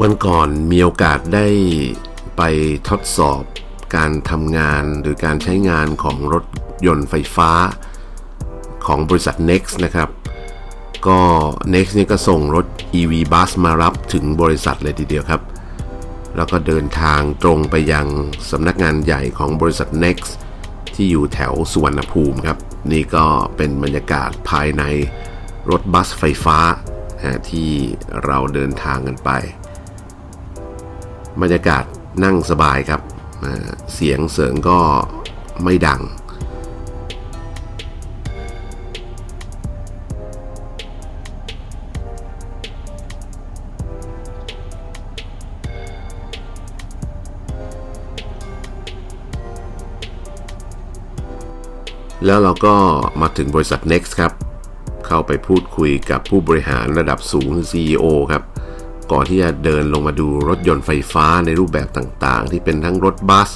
วันก่อนมีโอกาสได้ไปทดสอบการทำงานหรือการใช้งานของรถยนต์ไฟฟ้าของบริษัท Next นะครับ ก็ Next นี่ก็ส่งรถ EV Bus มารับถึงบริษัทเลยทีเดียวครับ แล้วก็เดินทางตรงไปยังสำนักงานใหญ่ของบริษัท Next ที่อยู่แถวสุวรรณภูมิครับ นี่ก็เป็นบรรยากาศภายในรถบัสไฟฟ้าที่เราเดินทางกันไป บรรยากาศนั่งสบายครับ เสียงเสริงก็ไม่ดัง แล้วเราก็มาถึงบริษัท Next ครับ เข้าไปพูดคุยกับผู้บริหารระดับสูงคือ CEO ครับ ก่อนที่จะเดินลงมาดูรถยนต์ไฟฟ้าในรูปแบบต่างๆ ที่เป็นทั้งรถบัส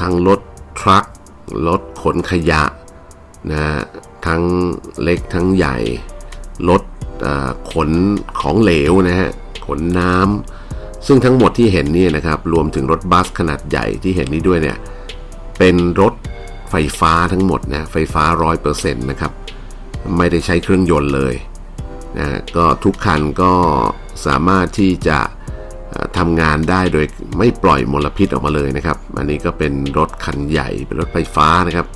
ทั้งรถทรัครถขนขยะนะฮะทั้งเล็กทั้งใหญ่ รถขนของเหลวนะฮะขนน้ำซึ่งทั้งหมดที่เห็นนี่นะครับรวมถึงรถบัสขนาดใหญ่ที่เห็นนี้ด้วยเนี่ยเป็นรถไฟฟ้าทั้งหมดนะไฟฟ้า 100%นะครับไม่ได้ใช้เครื่องยนต์เลยนะก็ทุกคันก็ สามารถที่จะทำงานได้โดยไม่ปล่อยมลพิษออกมาเลยนะครับ อันนี้ก็เป็นรถคันใหญ่เป็นรถไฟฟ้านะครับ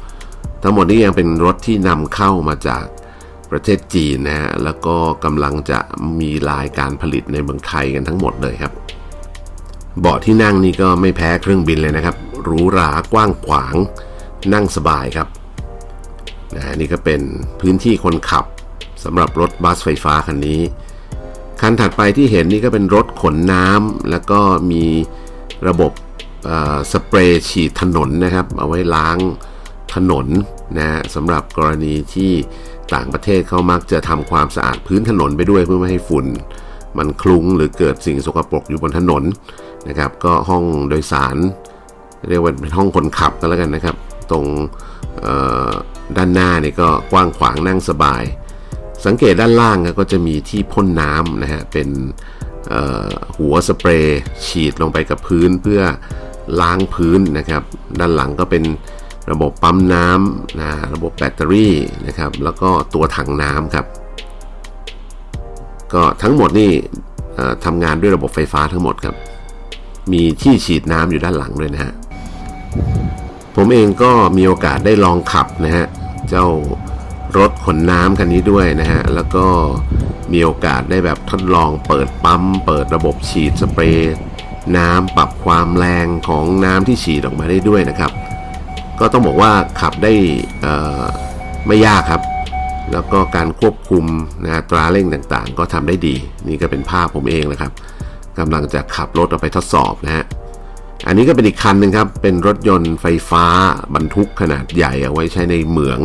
ทั้งหมดนี้ยังเป็นรถที่นำเข้ามาจากประเทศจีนนะฮะแล้วก็กำลังจะมีรายการผลิตในเมืองไทยกันทั้งหมดเลยครับ เบาะที่นั่งนี่ก็ไม่แพ้เครื่องบินเลยนะครับหรูหรากว้างขวางนั่งสบายครับนะนี่ก็เป็นพื้นที่คนขับสำหรับรถบัสไฟฟ้าคันนี้ คันถัดไปที่เห็นนี่ก็เป็นรถขนน้ำแล้วก็มีระบบสเปรย์ฉีดถนนนะครับ เอาไว้ล้างถนนนะสำหรับกรณีที่ต่างประเทศเขามักจะทำความสะอาดพื้นถนนไปด้วยเพื่อไม่ให้ฝุ่น มันคลุ้งหรือเกิดสิ่งสกปรกอยู่บนถนนนะครับ ก็ห้องโดยสาร เรียกว่าเป็นห้องคนขับกันแล้วกันนะครับ ตรงด้านหน้านี่ก็กว้างขวางนั่งสบาย สังเกตด้านล่างก็จะมีที่พ่นน้ำนะฮะ เป็นหัวสเปรย์ฉีดลงไปกับพื้นเพื่อล้างพื้นนะครับ ด้านหลังก็เป็นระบบปั๊มน้ำนะระบบแบตเตอรี่นะครับ แล้วก็ตัวถังน้ำครับ ก็ทั้งหมดนี่ทำงานด้วยระบบไฟฟ้าทั้งหมดครับ มีที่ฉีดน้ำอยู่ด้านหลังด้วยนะฮะ ผมเองก็มีโอกาสได้ลองขับนะฮะ เจ้า รถขนน้ำคันนี้ด้วยนะฮะ แล้วก็มีโอกาสได้แบบทดลองเปิดปั๊ม เปิดระบบฉีดสเปรย์น้ำปรับความแรงของน้ำที่ฉีดออกมาได้ด้วยนะครับ ก็ต้องบอกว่าขับได้ไม่ยากครับ แล้วก็การควบคุมนะฮะตราเร่งต่างๆ ก็ทำได้ดี นี่ก็เป็นภาพผมเองนะครับกำลังจะขับรถออกไปทดสอบนะฮะอันนี้ก็เป็นอีกคันหนึ่งครับ เป็นรถยนต์ไฟฟ้าบรรทุกขนาดใหญ่เอาไว้ใช้ในเหมือง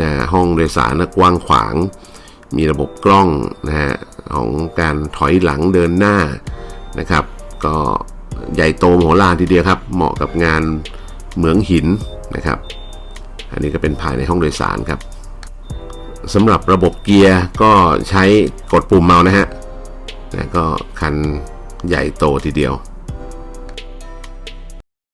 นะห้องโดยสารกว้างขวาง มีระบบกล้องนะฮะของการถอยหลังเดินหน้านะครับ ก็ใหญ่โตโหฬารทีเดียวครับ เหมาะกับงานเหมืองหินนะครับ อันนี้ก็เป็นภายในห้องโดยสารครับสำหรับระบบเกียร์ก็ใช้กดปุ่มเมาส์นะฮะนะก็คันใหญ่โตทีเดียว